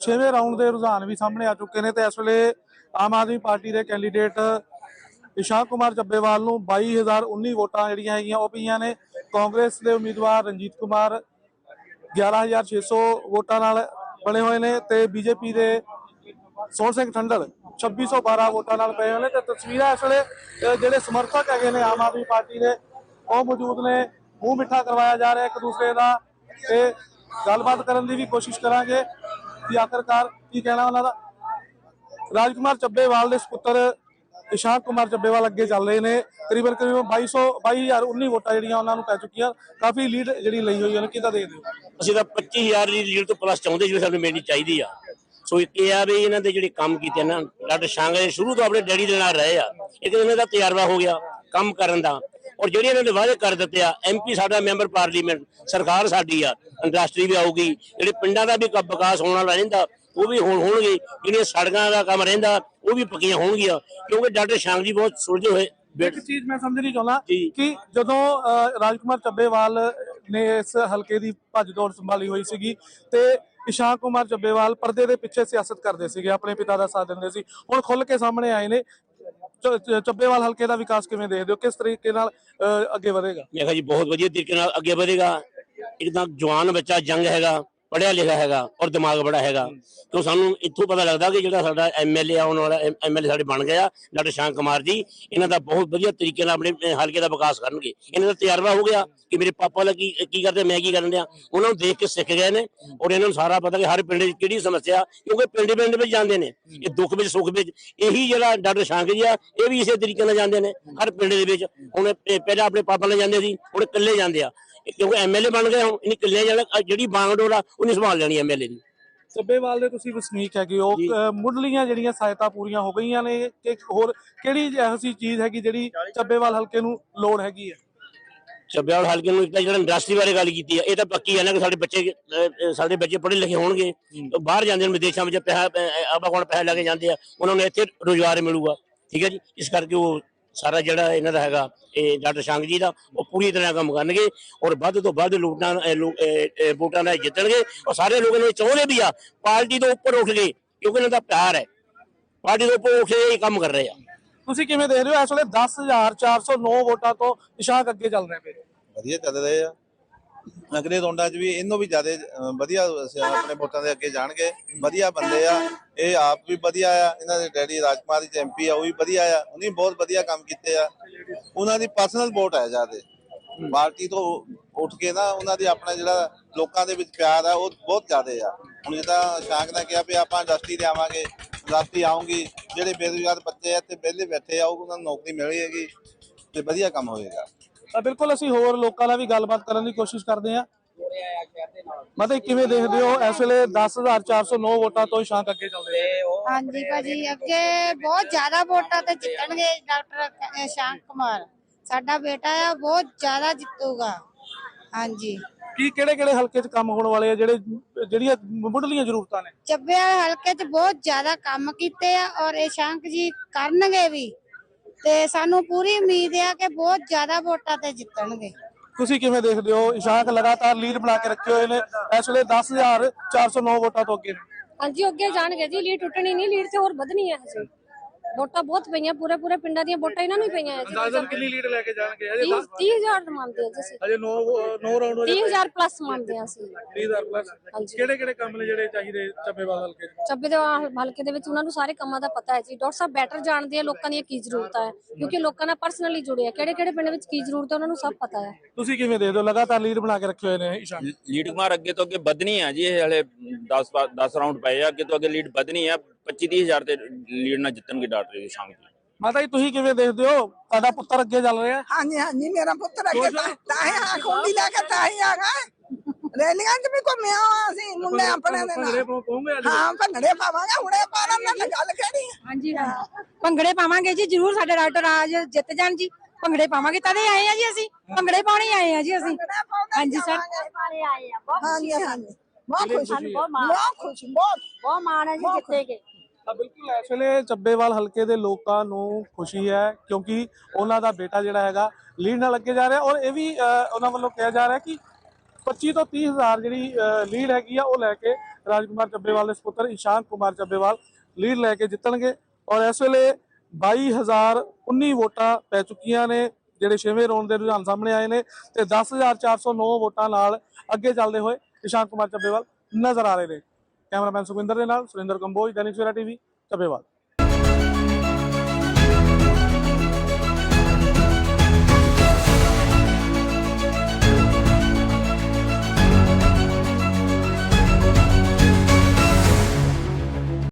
ਛੇਵੇਂ ਰਾਉਂਡ ਦੇ ਰੁਝਾਨ ਵੀ ਸਾਹਮਣੇ ਆ ਚੁੱਕੇ ਨੇ ਤੇ ਇਸ ਵੇਲੇ ਆਮ ਆਦਮੀ ਪਾਰਟੀ ਦੇ ਕੈਂਡੀਡੇਟ ਇਸ਼ਾਕ ਕੁਮਾਰ ਚੱਬੇਵਾਲ ਨੂੰ 22019 ਵੋਟਾਂ ਜਿਹੜੀਆਂ ਹੈਗੀਆਂ ਉਹ ਪਈਆਂ ਨੇ। ਕਾਂਗਰਸ ਦੇ ਉਮੀਦਵਾਰ ਰਣਜੀਤ ਕੁਮਾਰ 11600 ਵੋਟਾਂ ਨਾਲ ਬਣੇ ਹੋਏ ਨੇ ਤੇ ਬੀਜੇਪੀ ਦੇ ਸੋਹਣ ਸਿੰਘ ਠੰਡਲ 2612 ਵੋਟਾਂ ਨਾਲ ਪਏ ਹੋਏ ਨੇ ਤੇ ਤਸਵੀਰਾਂ ਇਸ ਵੇਲੇ ਜਿਹੜੇ ਸਮਰਥਕ ਹੈਗੇ ਨੇ ਆਮ ਆਦਮੀ ਪਾਰਟੀ ਦੇ, ਉਹ ਮੌਜੂਦ ਨੇ। ਮੂੰਹ ਮਿੱਠਾ ਕਰਵਾਇਆ ਜਾ ਰਿਹਾ ਇੱਕ ਦੂਸਰੇ ਦਾ ਤੇ ਗੱਲਬਾਤ ਕਰਨ ਦੀ ਵੀ ਕੋਸ਼ਿਸ਼ ਕਰਾਂਗੇ। ਕਿ ਆਖਰਕਾਰ ਕੀ ਕਹਿਣਾ ਉਹਨਾਂ ਦਾ? ਰਾਜਕੁਮਾਰ ਚੱਬੇਵਾਲ ਦੇ ਸੁਪੁੱਤਰ ਇਸ਼ਾਕ ਕੁਮਾਰ ਚੱਬੇਵਾਲ ਅੱਗੇ ਚੱਲ ਰਹੇ ਨੇ। ਤਕਰੀਬਨ ਕਰੀਬਨ 2200 22019 ਵੋਟਾਂ ਜਿਹੜੀਆਂ ਉਹਨਾਂ ਨੂੰ ਪੈ ਚੁੱਕੀਆਂ। ਕਾਫੀ ਲੀਡ ਜਿਹੜੀ ਲਈ ਹੋਈ ਹੈ ਕਿਦਾਂ ਦੇਖਦੇ ਹੋ ਅਸੀਂ ਤਾਂ 25000 ਦੀ ਲੀਡ ਤੋਂ ਪਲੱਸ ਚਾਹੁੰਦੇ ਜਿਵੇਂ ਸਾਨੂੰ ਮੇਰੀ ਚਾਹੀਦੀ ਆ। ਸੋ ਇੱਕ ਇਹ ਆ ਵੀ ਇਹਨਾਂ ਦੇ ਜਿਹੜੇ ਕੰਮ ਕੀਤੇ ਨਾ ਡਾਕਟਰ ਸ਼ਾਂਗੇ ਸ਼ੁਰੂ ਤੋਂ ਆਪਣੇ ਡੈਡੀ ਦੇ ਨਾਲ ਰਹੇ ਆ। ਇੱਕ ਇਹਨਾਂ ਦਾ ਤਜਰਬਾ ਹੋ ਗਿਆ ਕੰਮ ਕਰਨ ਦਾ। ਔਰ ਜਿਹੜੇ ਇਹਨਾਂ ਦੇ ਵਾਅਦੇ ਕਰ ਦਿੱਤੇ ਆ ਐਮਪੀ ਸਾਡਾ ਮੈਂਬਰ ਪਾਰਲੀਮੈਂਟ ਸਰਕਾਰ ਸਾਡੀ ਆ ਇੰਡਸਟਰੀ ਵੀ ਆਊਗੀ ਜਿਹੜੇ ਪਿੰਡਾਂ ਦਾ ਵੀ ਵਿਕਾਸ ਹੋਣ ਵਾਲਾ ਰਹਿੰਦਾ ਉਹ ਵੀ ਹੁਣ ਹੋਣਗੇ ਜਿਹੜੀਆਂ ਸੜਕਾਂ ਦਾ ਕੰਮ ਰਹਿੰਦਾ ਉਹ ਵੀ ਪੱਕੀਆਂ ਹੋਣਗੀਆਂ ਕਿਉਂਕਿ ਡਾਕਟਰ ਸ਼ਾਂਗ ਜੀ ਬਹੁਤ ਸੁਲਝੇ ਹੋਏ ਇੱਕ ਚੀਜ਼ ਮੈਂ ਸਮਝ ਨਹੀਂ ਚਾਹੁੰਦਾ। ਕਿ ਜਦੋਂ ਰਾਜਕੁਮਾਰ ਚੱਬੇਵਾਲ ਨੇ ਇਸ ਹਲਕੇ ਦੀ ਭੱਜ ਦੌੜ ਸੰਭਾਲੀ ਹੋਈ ਸੀਗੀ ਤੇ ਇਸ਼ਾਕ ਕੁਮਾਰ ਚੱਬੇਵਾਲ ਪਰਦੇ ਦੇ ਪਿੱਛੇ ਸਿਆਸਤ ਕਰਦੇ ਸੀਗੇ ਆਪਣੇ ਪਿਤਾ ਦਾ ਸਾਥ ਦਿੰਦੇ ਸੀ ਹੁਣ ਖੁੱਲ ਕੇ ਸਾਹਮਣੇ ਆਏ ਨੇ ਚੱਬੇਵਾਲ ਹਲਕੇ ਦਾ ਵਿਕਾਸ ਕਿਵੇਂ ਦੇਖਦੇ ਹੋ? ਕਿਸ ਤਰੀਕੇ ਨਾਲ ਅਹ, ਅੱਗੇ ਵਧੇਗਾ? ਮੈਂ ਕਿਹਾ ਜੀ ਬਹੁਤ ਵਧੀਆ ਤਰੀਕੇ ਨਾਲ ਅੱਗੇ ਵਧੇਗਾ। ਇੱਕਦਮ ਜਵਾਨ ਬੱਚਾ ਜੰਗ ਹੈਗਾ। ਪੜਿਆ ਲਿਖਿਆ ਹੈਗਾ ਔਰ ਦਿਮਾਗ ਬੜਾ ਹੈਗਾ। ਕਿਉਂ ਸਾਨੂੰ ਇੱਥੋਂ ਪਤਾ ਲੱਗਦਾ ਕਿ ਜਿਹੜਾ ਸਾਡਾ ਐਮਐਲਏ ਆਉਣ ਵਾਲਾ ਐਮਐਲਏ ਸਾਡੇ ਬਣ ਗਿਆ ਡਾਕਟਰ ਸ਼ਾਂਕ ਕੁਮਾਰ ਜੀ। ਇਹਨਾਂ ਦਾ ਬਹੁਤ ਵਧੀਆ ਤਰੀਕੇ ਨਾਲ ਆਪਣੇ ਹਲਕੇ ਦਾ ਵਿਕਾਸ ਕਰਨਗੇ। ਇਹਨਾਂ ਦਾ ਤਜਰਬਾ ਹੋ ਗਿਆ ਕਿ ਮੇਰੇ ਪਾਪਾ ਲਾ ਕੀ ਕੀ ਕਰਦੇ ਮੈਂ ਕੀ ਕਰਨ ਦਿਆਂ ਉਹਨਾਂ ਨੂੰ ਦੇਖ ਕੇ ਸਿੱਖ ਗਏ ਨੇ ਔਰ ਇਹਨਾਂ ਨੂੰ ਸਾਰਾ ਪਤਾ ਕਿ ਹਰ ਪਿੰਡ 'ਚ ਕਿਹੜੀ ਸਮੱਸਿਆ ਕਿਉਂਕਿ ਪਿੰਡ ਪਿੰਡ ਵਿੱਚ ਜਾਂਦੇ ਨੇ। ਇਹ ਦੁੱਖ ਵਿੱਚ ਸੁੱਖ ਵਿੱਚ ਇਹੀ ਜਿਹੜਾ ਡਾਕਟਰ ਸ਼ਾਂਕ ਜੀ ਆ ਇਹ ਵੀ ਇਸੇ ਤਰੀਕੇ ਨਾਲ ਜਾਂਦੇ ਨੇ। ਹਰ ਪਿੰਡ ਦੇ ਵਿੱਚ ਹੁਣ ਪਹਿਲਾਂ ਆਪਣੇ ਪਾਪਾ ਨਾਲ ਜਾਂਦੇ ਸੀ ਹੁਣ ਇਕੱਲੇ ਜਾਂਦੇ ਆ। ਕਿਉਂਕਿ ਐਮਐਲਏ ਬਣ ਗਏ ਹੁਣ ਇਹਨੇ ਜਾਣਾ ਆਹ ਜਿਹੜੀ ਬਾਗਡੋਰ ਆ ਉਹਨੇ ਸੰਭਾਲ ਲੈਣੀ ਐਮਐਲਏ ਦੀ ਚੱਬੇਵਾਲ ਦੇ ਤੁਸੀਂ ਵਸਨੀਕ ਹੈਗੇ ਹੋ। ਅਹ, ਮੁੱਢਲੀਆਂ ਜਿਹੜੀਆਂ ਸਹਾਇਤਾ ਪੂਰੀਆਂ ਹੋ ਗਈਆਂ ਨੇ ਕਿ ਹੋਰ ਕਿਹੜੀ ਜਿਹੀ ਚੀਜ਼ ਹੈਗੀ ਜਿਹੜੀ ਚੱਬੇਵਾਲ ਹਲਕੇ ਨੂੰ ਲੋੜ ਹੈਗੀ ਹੈ ਚੱਬਿਆਲ ਹਲਕੇ ਨੂੰ ਇੱਕ ਤਾਂ ਜਿਹੜਾ ਇੰਡਸਟਰੀ ਬਾਰੇ ਗੱਲ ਕੀਤੀ ਆ ਇਹ ਤਾਂ ਪੱਕੀ ਆ ਨਾ ਕਿ ਸਾਡੇ ਬੱਚੇ ਅਹ, ਸਾਡੇ ਬੱਚੇ ਪੜ੍ਹੇ ਲਿਖੇ ਹੋਣਗੇ। ਉਹ ਬਾਹਰ ਜਾਂਦੇ ਨੇ ਵਿਦੇਸ਼ਾਂ ਵਿੱਚ ਪੈਸਾ ਆਪਾਂ ਕੋਲ ਪੈਸਾ ਲੈ ਕੇ ਜਾਂਦੇ ਆ ਉਹਨਾਂ ਨੂੰ ਇੱਥੇ ਰੋਜ਼ਗਾਰ ਮਿਲੂਗਾ। ਠੀਕ ਹੈ ਜੀ? ਇਸ ਕਰਕੇ ਉਹ ਸਾਰਾ ਜਿਹੜਾ ਇਹਨਾਂ ਦਾ ਹੈਗਾ ਇਹ ਡਾਕਟਰ ਸ਼ਾਂਗ ਜੀ ਦਾ ਉਹ ਪੂਰੀ ਤਰ੍ਹਾਂ ਕੰਮ ਕਰਨਗੇ ਔਰ ਵੱਧ ਤੋਂ ਵੱਧ ਲੋਟਾਂ ਵੋਟਾਂ ਨਾਲ ਜਿੱਤਣਗੇ ਔਰ ਸਾਰੇ ਲੋਕਾਂ ਨੂੰ ਚਾਹੁੰਦੇ ਵੀ ਆ ਪਾਰਟੀ ਤੋਂ ਉੱਪਰ ਉੱਠ ਗਏ ਕਿਉਂਕਿ ਇਹਨਾਂ ਦਾ ਪਿਆਰ ਹੈ। ਪਾਰਟੀ ਤੋਂ ਉੱਪਰ ਉੱਠ ਕੇ ਇਹ ਕੰਮ ਕਰ ਰਹੇ ਆ। ਤੁਸੀਂ ਕਿਵੇਂ ਦੇਖ ਰਹੇ ਹੋ? ਇਸ ਵੇਲੇ 10409 ਵੋਟਾਂ ਤੋਂ ਇਸ਼ਾਕ ਅੱਗੇ ਚੱਲ ਰਹੇ ਪਏ ਵਧੀਆ ਚੱਲ ਰਹੇ ਆ। ਅਗਲੇ ਰੌਂਡਾਂ 'ਚ ਵੀ ਇਹਨੂੰ ਵੀ ਜ਼ਿਆਦਾ ਵਧੀਆ ਸ- ਆਪਣੇ ਵੋਟਾਂ ਦੇ ਅੱਗੇ ਜਾਣਗੇ। ਵਧੀਆ ਬੰਦੇ ਆ। ਇਹ ਆਪ ਵੀ ਵਧੀਆ ਆ। ਇਹਨਾਂ ਦੇ ਡੈਡੀ ਰਾਜਕੁਮਾਰ ਜੀ ਐਮਪੀ ਆ, ਉਹ ਵੀ ਵਧੀਆ ਆ। ਉਹਨੇ ਬਹੁਤ ਵਧੀਆ ਕੰਮ ਕੀਤੇ ਆ। ਉਹਨਾਂ ਦੀ ਪਰਸਨਲ ਵੋਟ ਆ ਜ਼ਿਆਦਾ। ਪਾਰਟੀ ਤੋਂ ਉੱਠ ਕੇ ਨਾ ਉਹਨਾਂ ਦੇ ਆਪਣਾ ਜਿਹੜਾ ਲੋਕਾਂ ਦੇ ਵਿੱਚ ਪਿਆਰ ਆ, ਉਹ ਬਹੁਤ ਜ਼ਿਆਦਾ ਆ। ਹੁਣ ਜਿੱਦਾਂ ਸ਼ਾਂਕ ਨੇ ਕਿਹਾ ਵੀ ਆਪਾਂ ਇੰਡਸਟਰੀ ਲਿਆਵਾਂਗੇ ਰਾਤੀ ਆਉਂਗੀ, ਜਿਹੜੇ ਬੇਰੁਜ਼ਗਾਰ ਬੱਚੇ ਆ ਤੇ ਵਿਹਲੇ ਬੈਠੇ ਆ ਉਹਨਾਂ ਨੂੰ ਨੌਕਰੀ ਮਿਲੇਗੀ ਤੇ ਵਧੀਆ ਕੰਮ ਹੋਏਗਾ। ਤਾਂ ਬਿਲਕੁਲ ਅਸੀਂ ਹੋਰ ਲੋਕਾਂ ਨਾਲ ਵੀ ਗੱਲਬਾਤ ਕਰਨ ਦੀ ਕੋਸ਼ਿਸ਼ ਕਰਦੇ ਹਾਂ। ਮਤਲਬ ਕਿਵੇਂ ਦੇਖਦੇ ਹੋ? ਇਸ ਵੇਲੇ 10409 ਵੋਟਾਂ ਤੋਂ ਇਸ਼ਾਕ ਅੱਗੇ ਚੱਲ ਰਹੇ ਨੇ। ਹਾਂਜੀ ਭਾਜੀ ਅੱਗੇ ਬਹੁਤ ਜ਼ਿਆਦਾ ਵੋਟਾਂ ਤੇ ਜਿੱਤਣਗੇ ਡਾਕਟਰ ਸ਼ਾਂਕ ਕੁਮਾਰ। ਸਾਡਾ ਬੇਟਾ ਆ ਬਹੁਤ ਜ਼ਿਆਦਾ ਜਿੱਤੂਗਾ। ਹਾਂਜੀ। ਕੀ ਕਿਹੜੇ ਕਿਹੜੇ ਹਲਕੇ 'ਚ ਕੰਮ ਹੋਣ ਵਾਲੇ ਆ? ਜਿਹੜੇ ਜਿਹੜੀਆਂ ਮੁੱਢਲੀਆਂ ਜ਼ਰੂਰਤਾਂ ਨੇ? ਚੱਬੇ ਵਾਲੇ ਹਲਕੇ 'ਚ ਬਹੁਤ ਜ਼ਿਆਦਾ ਕੰਮ ਕੀਤੇ ਆ ਔਰ ਇਹ ਸ਼ਾਂਕ ਜੀ ਕਰਨਗੇ ਵੀ। ਤੇ ਸਾਨੂੰ ਪੂਰੀ ਉਮੀਦ ਆ ਕਿ ਬਹੁਤ ਜ਼ਿਆਦਾ ਵੋਟਾਂ ਤੇ ਜਿੱਤਣਗੇ। ਤੁਸੀਂ ਕਿਵੇਂ ਦੇਖਦੇ ਹੋ? ਇਸ਼ਾਕ ਲਗਾਤਾਰ ਲੀਡ ਬਣਾ ਕੇ ਰੱਖੇ ਹੋਏ ਨੇ। ਇਸ ਵੇਲੇ 10409 ਵੋਟਾਂ ਤੋਂ ਅੱਗੇ ਨੇ। ਹਾਂਜੀ ਅੱਗੇ ਜਾਣਗੇ ਜੀ। ਲੀਡ ਟੁੱਟਣੀ ਨਹੀਂ ਲੀਡ ਤੇ ਹੋਰ ਵਧਣੀ ਹੈ ਹਜੇ। ਵੋਟਾਂ ਬਹੁਤ ਪਈਆਂ ਪੂਰੇ ਪੂਰੇ ਪਿੰਡਾਂ ਦੀਆਂ ਵੋਟਾਂ ਇਹਨਾਂ ਨੂੰ ਹੀ ਪਈਆਂ ਹੈ ਜੀ। ਅੰਦਾਜ਼ਨ ਕਿੰਨੀ ਲੀਡ ਲੈ ਕੇ ਜਾਣਗੇ? ਹਜੇ 30 30000 ਮੰਨਦੇ ਆ ਜੀ ਅਸੀਂ। ਹਜੇ 9 9 ਰਾਉਂਡ ਹੋ 30000 ਪਲੱਸ ਮੰਨਦੇ ਆ ਅਸੀਂ। 30000 ਪਲੱਸ ਹਾਂਜੀ। ਕਿਹੜੇ ਕਿਹੜੇ ਕੰਮ ਨੇ ਜਿਹੜੇ ਚਾਹੀਦੇ ਚੱਬੇਵਾਲ ਹਲਕੇ ਚੱਬੇ ਦੇ ਹਲਕੇ ਦੇ ਵਿੱਚ ਉਹਨਾਂ ਨੂੰ ਸਾਰੇ ਕੰਮਾਂ ਦਾ ਪਤਾ ਹੈ ਜੀ। ਡਾਕਟਰ ਸਾਹਿਬ ਬੈਟਰ ਜਾਣਦੇ ਆ ਲੋਕਾਂ ਦੀਆਂ ਕੀ ਜ਼ਰੂਰਤਾਂ ਹੈ ਕਿਉਂਕਿ ਲੋਕਾਂ ਨਾਲ ਪਰਸਨਲੀ ਜੁੜੇ ਆ। ਕਿਹੜੇ ਕਿਹੜੇ ਪਿੰਡ ਵਿੱਚ ਕੀ ਜ਼ਰੂਰਤ ਹੈ ਉਹਨਾਂ ਨੂੰ ਸਭ ਪਤਾ ਹੈ। ਤੁਸੀਂ ਕਿਵੇਂ ਦੇਖਦੇ ਹੋ ਲਗਾਤਾਰ ਲੀਡ ਬਣਾ ਕੇ ਰੱਖੇ ਹੋਏ ਨੇ ਇਸ਼ਾਕ ਲੀਡ ਕੁਮਾਰ ਅੱਗੇ ਤੋਂ ਅੱਗੇ ਵਧਣੀ ਹੈ ਜੀ। ਇਹ ਹਲੇ 10 10 ਰਾਉਂਡ ਪਏ ਆ। ਅੱਗੇ ਤੋਂ ਅੱਗੇ ਲੀਡ ਵਧਣੀ ਹੈ 25 ਹਜ਼ਾਰ ਤੇ ਲੀਡ ਨਾਲ ਜਿੱਤਣਗੇ ਡਾਕਟਰ ਸ਼ਾਂਗ ਜੀ ਮਾਤਾ ਜੀ ਤੁਸੀਂ ਕਿਵੇਂ ਦੇਖਦੇ ਹੋ? ਤੁਹਾਡਾ ਪੁੱਤਰ ਅੱਗੇ ਚੱਲ ਰਿਹਾ? ਹਾਂਜੀ ਹਾਂਜੀ ਮੇਰਾ ਪੁੱਤਰ ਅੱਗੇ ਤਾਂ ਤਾਂ ਹੀ ਆ ਖੁੰਡੀ ਲੈ ਕੇ ਤਾਂ ਹੀ ਆ ਰੈਲੀਆਂ 'ਚ ਵੀ ਘੁੰਮਿਆ ਹੋਇਆ ਅਸੀਂ ਮੁੰਡੇ ਆਪਣੇ ਦੇ ਭੰਗੜੇ ਨਾਲ। ਹਾਂ ਭੰਗੜੇ ਪਾਵਾਂਗੇ ਹੁਣੇ ਪਾਣ ਨਾਲ ਗੱਲ ਕਿਹੜੀ ਆ? ਹਾਂਜੀ ਭੰਗੜੇ ਪਾਵਾਂਗੇ ਜੀ ਜਰੂਰ ਸਾਡੇ ਡਾਕਟਰ ਰਾਜ ਜਿੱਤ ਜਾਣ ਜੀ। ਭੰਗੜੇ ਪਾਵਾਂਗੇ ਤਦੇ ਆਏ ਆ ਜੀ ਅਸੀਂ। ਭੰਗੜੇ ਪਾਉਣੇ ਹੀ ਆਏ ਆ ਜੀ ਅਸੀਂ। ਹਾਂਜੀ ਸਰ। ਹਾਂਜੀ ਹਾਂਜੀ। ਬਹੁਤ ਖੁਸ਼ੀ ਬਹੁਤ ਖੁਸ਼ੀ ਬਹੁਤ। ਬਹੁਤ ਮਾਣ ਹੈ ਜੀ ਜਿੱਤੇਗੇ ਤਾਂ ਬਿਲਕੁਲ, ਇਸ ਵੇਲੇ ਚੱਬੇਵਾਲ ਹਲਕੇ ਦੇ ਲੋਕਾਂ ਨੂੰ ਖੁਸ਼ੀ ਹੈ ਕਿਉਂਕਿ ਉਹਨਾਂ ਦਾ ਬੇਟਾ ਜਿਹੜਾ ਹੈਗਾ ਲੀਡ ਨਾਲ ਅੱਗੇ ਜਾ ਰਿਹਾ ਔਰ ਇਹ ਵੀ ਉਹਨਾਂ ਵੱਲੋਂ ਕਿਹਾ ਜਾ ਰਿਹਾ ਕਿ 25 ਤੋਂ 30 ਹਜ਼ਾਰ ਜਿਹੜੀ ਲੀਡ ਹੈਗੀ ਆ ਉਹ ਲੈ ਕੇ ਰਾਜਕੁਮਾਰ ਚੱਬੇਵਾਲ ਦੇ ਸੁਪੁੱਤਰ ਇਸ਼ਾਂਕ ਕੁਮਾਰ ਚੱਬੇਵਾਲ ਲੀਡ ਲੈ ਕੇ ਜਿੱਤਣਗੇ ਔਰ ਇਸ ਵੇਲੇ 22019 ਵੋਟਾਂ ਪੈ ਚੁੱਕੀਆਂ ਨੇ, ਜਿਹੜੇ ਛੇਵੇਂ ਰੌਂਡ ਦੇ ਰੁਝਾਨ ਸਾਹਮਣੇ ਆਏ ਨੇ ਤੇ 10409 ਵੋਟਾਂ ਨਾਲ ਅੱਗੇ ਚੱਲਦੇ ਹੋਏ ਇਸ਼ਾਂਕ ਕੁਮਾਰ ਚੱਬੇਵਾਲ ਨਜ਼ਰ ਆ ਰਹੇ ਨੇ। ਕੈਮਰਾਮੈਨ ਸੁਖਵਿੰਦਰ ਦੇ ਨਾਲ ਸੁਰਿੰਦਰ ਕੰਬੋਜ ਦੈਨਿਕ ਸਵੇਰਾ ਟੀਵੀ ਚੱਬੇਵਾਲ